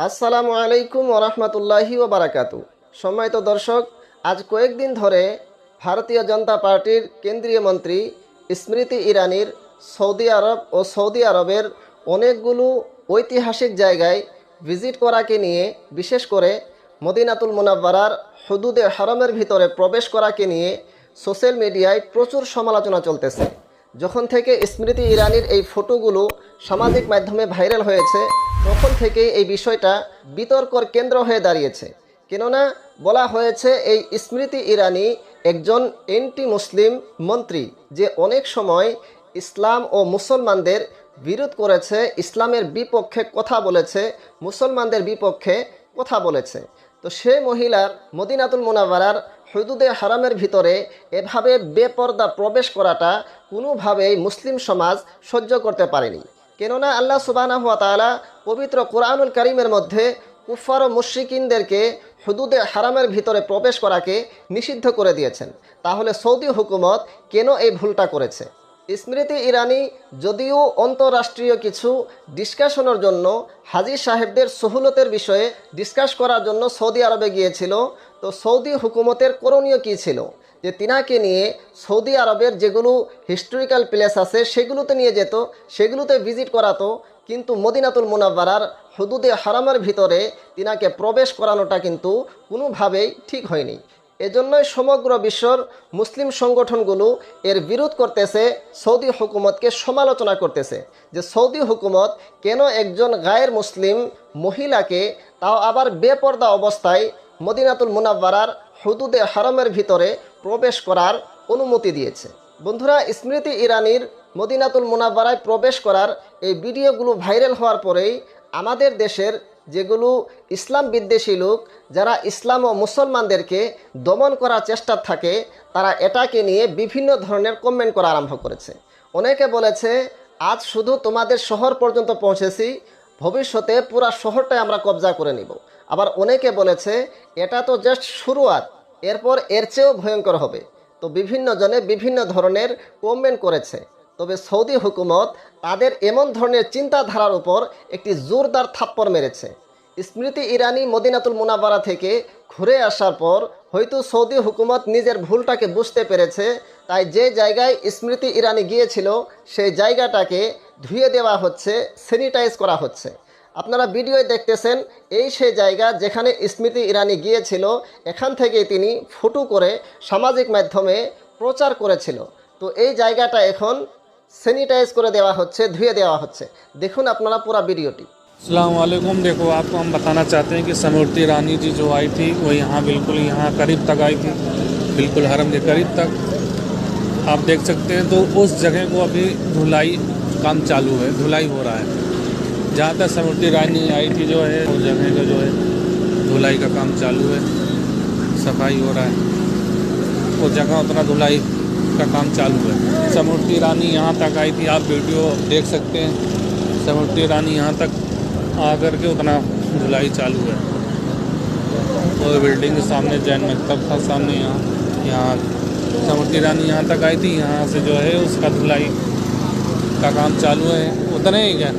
আসসালামু আলাইকুম ওরহমতুল্লাহি ও বারাকাতু সম্মানিত দর্শক, আজ কয়েকদিন ধরে ভারতীয় জনতা পার্টির কেন্দ্রীয় মন্ত্রী স্মৃতি ইরানির সৌদি আরব ও সৌদি আরবের অনেকগুলো ঐতিহাসিক জায়গায় ভিজিট করাকে নিয়ে, বিশেষ করে মদিনাতুল মুনাব্বারার হুদুদে হারমের ভিতরে প্রবেশ করাকে নিয়ে সোশ্যাল মিডিয়ায় প্রচুর সমালোচনা চলতেছে। যখন থেকে স্মৃতি ইরানির এই ফটোগুলো সামাজিক মাধ্যমে ভাইরাল হয়েছে তখন থেকে এই বিষয়টা বিতর্কর কেন্দ্র হয়ে দাঁড়িয়েছে। কেননা বলা হয়েছে এই স্মৃতি ইরানি একজন এন্টি মুসলিম মন্ত্রী যে অনেক সময় ইসলাম ও মুসলমানদের বিরোধ করেছে, ইসলামের বিপক্ষে কথা বলেছে, মুসলমানদের বিপক্ষে কথা বলেছে। তো সে মহিলার মদিনাতুল মোনাবারার হদুদে হারামের ভিতরে এভাবে বেপর্দা প্রবেশ করাটা কোনোভাবেই মুসলিম সমাজ সহ্য করতে পারেনি। কেননা আল্লাহ সুবাহ পবিত্র কোরআনুল করিমের মধ্যে কুফার ও মুশ্রিকিনদেরকে হুদুদে হারামের ভিতরে প্রবেশ করাকে নিষিদ্ধ করে দিয়েছেন। তাহলে সৌদি হুকুমত কেন এই ভুলটা করেছে? স্মৃতি ইরানি, যদিও অন্তরাষ্ট্রীয় কিছু ডিসকাশনের জন্য হাজি সাহেবদের সহুলতের বিষয়ে ডিসকাস করার জন্য সৌদি আরবে গিয়েছিল, তো সৌদি হুকুমতের করণীয় কী ছিল? যে তিনাকে নিয়ে সৌদি আরবের যেগুলো হিস্টোরিক্যাল প্লেস আছে, সেগুলোতে নিয়ে যেত, সেগুলোতে ভিজিট করাতো কিন্তু মদিনাতুল মুনাব্বারার হুদুদে হারামের ভিতরে তিনাকে প্রবেশ করানোটা কিন্তু কোনোভাবেই ঠিক হয়নি। এজন্যই সমগ্র বিশ্বর মুসলিম সংগঠনগুলো এর বিরোধ করতেছে, সৌদি হুকুমতকে সমালোচনা করতেছে যে সৌদি হুকুমত কেন একজন গায়ের মুসলিম মহিলাকে তাও আবার বেপর্দা অবস্থায় মদিনাতুল মুনাব্বারার হুদুদে হারামের ভিতরে প্রবেশ করার অনুমতি দিয়েছে। বন্ধুরা, স্মৃতি ইরানির মদিনাতুল মুনাব্বারায় প্রবেশ করার এই ভিডিওগুলো ভাইরাল হওয়ার পরেই আমাদের দেশের যেগুলো ইসলাম বিদ্বেষী লোক, যারা ইসলাম ও মুসলমানদেরকে দমন করার চেষ্টা থাকে, তারা এটাকে নিয়ে বিভিন্ন ধরনের কমেন্ট করা আরম্ভ করেছে। অনেকে বলেছে, আজ শুধু তোমাদের শহর পর্যন্ত পৌঁছেছি, ভবিষ্যতে পুরা শহরটাই আমরা কবজা করে নিব। আবার অনেকে বলেছে, এটা তো জাস্ট শুরুয়াত, এরপর এর চেয়েও ভয়ঙ্কর হবে। তো বিভিন্ন জনে বিভিন্ন ধরনের কমেন্ট করেছে। তবে সৌদি হুকুমত তাদের এমন ধরনের চিন্তাধারার উপর একটি জোরদার থাপ্পড় মেরেছে। স্মৃতি ইরানি মদিনাতুল মুনাবারা থেকে ঘুরে আসার পর হয়তো সৌদি হুকুমত নিজের ভুলটাকে বুঝতে পেরেছে, তাই যে জায়গায় স্মৃতি ইরানি গিয়েছিল সেই জায়গাটাকে ধুয়ে দেওয়া হচ্ছে, স্যানিটাইজ করা হচ্ছে। আপনারা ভিডিওয় দেখতেছেন, এই সেই জায়গা যেখানে স্মৃতি ইরানি গিয়েছিল, এখান থেকে তিনি ফটো করে সামাজিক মাধ্যমে প্রচার করেছিল। তো এই জায়গাটা এখন স্যানিটাইজ করে দেওয়া হচ্ছে ধুয়ে দেওয়া হচ্ছে দেখুন আপনারা পুরো ভিডিওটি वालेकुम देखो आपको हम बताना चाहते हैं कि समृति रानी जी जो आई थी वो यहाँ बिल्कुल यहाँ करीब तक आई थी बिल्कुल हरम के करीब तक आप देख सकते हैं तो उस जगह को अभी धुलाई काम चालू है धुलाई हो रहा है जहाँ तक समृति रानी आई थी जो है उस जगह का जो है धुलाई का काम चालू है सफाई हो रहा है वो जगह उतना धुलाई का काम चालू है। समृति रानी यहाँ तक आई थी, आप वीडियो देख सकते हैं। समृति रानी यहाँ तक आकर के उतना धुलाई चालू है। और बिल्डिंग के सामने जैन मकतब था सामने यहाँ यहाँ। समृति रानी यहाँ तक आई थी, यहाँ से जो है उसका धुलाई का काम चालू है। उतना ही क्या